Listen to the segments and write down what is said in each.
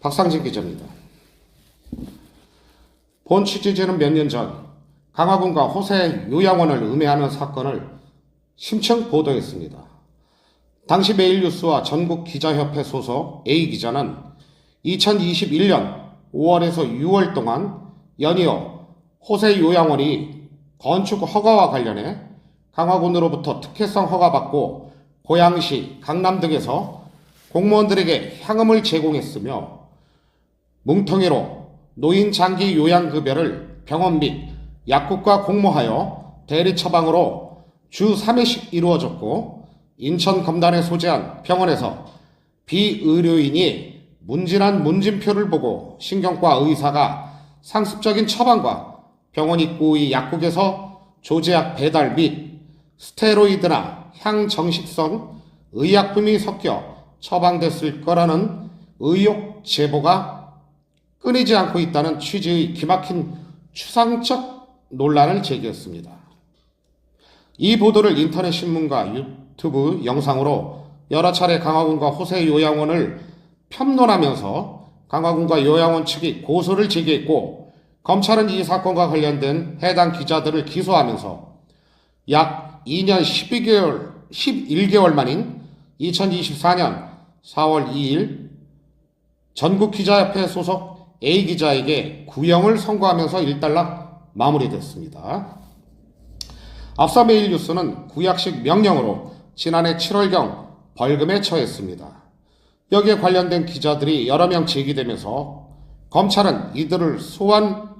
박상진 기자입니다. 본 취재진은 몇 년 전 강화군과 호세 요양원을 음해하는 사건을 심층 보도했습니다. 당시 매일뉴스와 전국 기자협회 소속 A 기자는 2021년 5월에서 6월 동안 연이어 호세 요양원이 건축 허가와 관련해 강화군으로부터 특혜성 허가받고 고양시, 강남 등에서 공무원들에게 향음을 제공했으며 뭉텅이로 노인 장기 요양급여를 병원 및 약국과 공모하여 대리 처방으로 주 3회씩 이루어졌고 인천 검단에 소재한 병원에서 비의료인이 문진한 문진표를 보고 신경과 의사가 상습적인 처방과 병원 입구의 약국에서 조제약 배달 및 스테로이드나 향정식성 의약품이 섞여 처방됐을 거라는 의혹 제보가 끊이지 않고 있다는 취지의 기막힌 추상적 논란을 제기했습니다. 이 보도를 인터넷 신문과 유튜브 영상으로 여러 차례 강화군과 호세 요양원을 편론하면서 강화군과 요양원 측이 고소를 제기했고 검찰은 이 사건과 관련된 해당 기자들을 기소하면서 약 2년 12개월 11개월 만인 2024년 4월 2일 전국기자협회 소속 A 기자에게 구형을 선고하면서 일단락 마무리됐습니다. 앞서 메일뉴스는 구약식 명령으로 지난해 7월경 벌금에 처했습니다. 여기에 관련된 기자들이 여러 명 제기되면서 검찰은 이들을 소환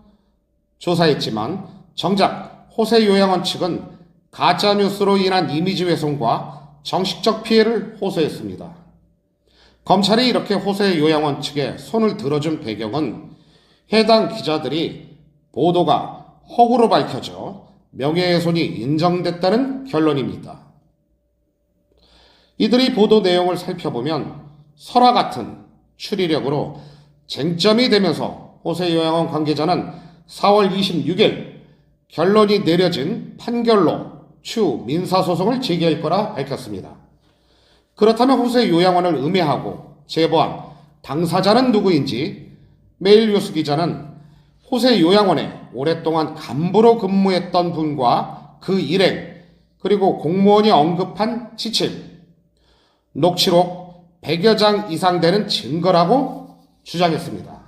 조사했지만 정작 호세 요양원 측은 가짜 뉴스로 인한 이미지 훼손과 정식적 피해를 호소했습니다. 검찰이 이렇게 호세 요양원 측에 손을 들어준 배경은 해당 기자들이 보도가 허구로 밝혀져 명예훼손이 인정됐다는 결론입니다. 이들이 보도 내용을 살펴보면 설화 같은 추리력으로 쟁점이 되면서 호세 요양원 관계자는 4월 26일 결론이 내려진 판결로 추 민사소송을 제기할 거라 밝혔습니다. 그렇다면 호세 요양원을 음해하고 제보한 당사자는 누구인지 메일뉴스 기자는 호세 요양원에 오랫동안 간부로 근무했던 분과 그 일행 그리고 공무원이 언급한 지침 녹취록 100여 장 이상 되는 증거라고 주장했습니다.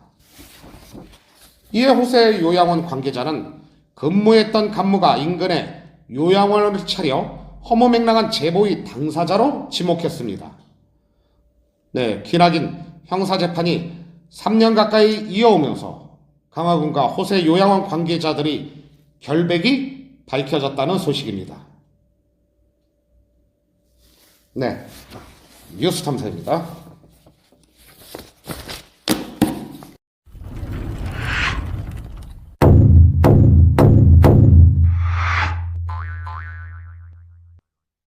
이에 호세 요양원 관계자는 근무했던 간무가 인근에 요양원을 차려 허무맹랑한 제보의 당사자로 지목했습니다. 네, 기나긴 형사재판이 3년 가까이 이어오면서 강화군과 호세 요양원 관계자들이 결백이 밝혀졌다는 소식입니다. 네, 뉴스 탐사입니다.